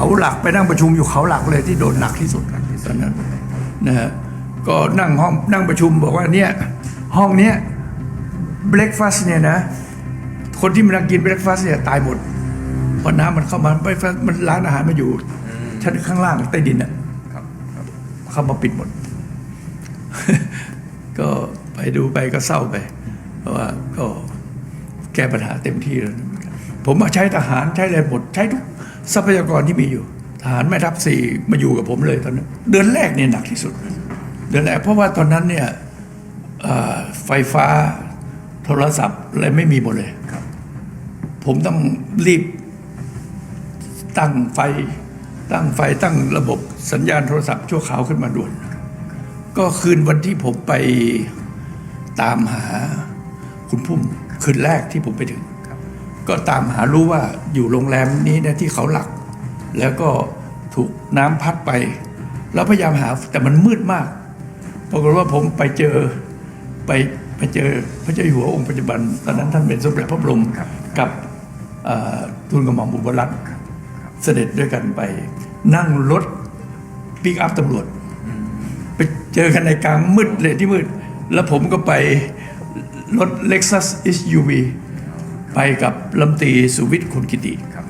เขาหลักไปนั่งประชุมอยู่เขาหลักเลยที่โดนหนักที่สุดตอนนั้นนะฮะก็นั่งห้องนั่งประชุมบอกว่าเนี่ยห้องเนี้ยเบรกฟาสเนี่ยนะ คนที่มันนั่งกินเบรกฟาสเนี่ยตายหมดเพราะน้ำมันเข้ามาไม่มันร้านอาหารมาอยู่ชั้นข้างล่างใต้ดินอะครับครับเข้ามาปิดหมด ก็ไปดูไปก็เศร้าไป เพราะว่าก็แก้ปัญหาเต็มที่แล้วนะผมมาใช้ทหารใช้อะไรหมดใช้ทุก ทรัพยากรที่มีอยู่ทหารแม่ทัพสี่มาอยู่กับผมเลยตอนนั้น เดือนแรกเนี่ยหนักที่สุด เดือนแรกเพราะว่าตอนนั้นเนี่ยไฟฟ้าโทรศัพท์อะไรไม่มีหมดเลยผมต้องรีบ ตั้งไฟ ตั้งไฟตั้งระบบสัญญาณโทรศัพท์ชั่วคราวขึ้นมาด่วน ก็คืนวันที่ผมไปตามหาคุณพุ่มคืนแรกที่ผมไปถึง ก็ตามหารู้ว่าอยู่โรงแรมนี้นะที่เขาหลัก แล้วก็ถูกน้ำพัดไปแล้วพยายามหาแต่มันมืดมากปรากฏว่าผมไปเจอไปไปเจอพระเจ้าอยู่หัวองค์ปัจจุบัน ตอนนั้นท่านเป็นสมเด็จพระบรมครับกับเอ่อทูลกระหม่อมอุบลรัตน์เสด็จด้วยกันไป นั่งรถปิกอัพตำรวจ ไปเจอกันในกลางมืดเลยที่มืด แล้วผมก็ไปรถ Lexus SUV ไปกับลำตีสุวิทย์คุณกิติครับ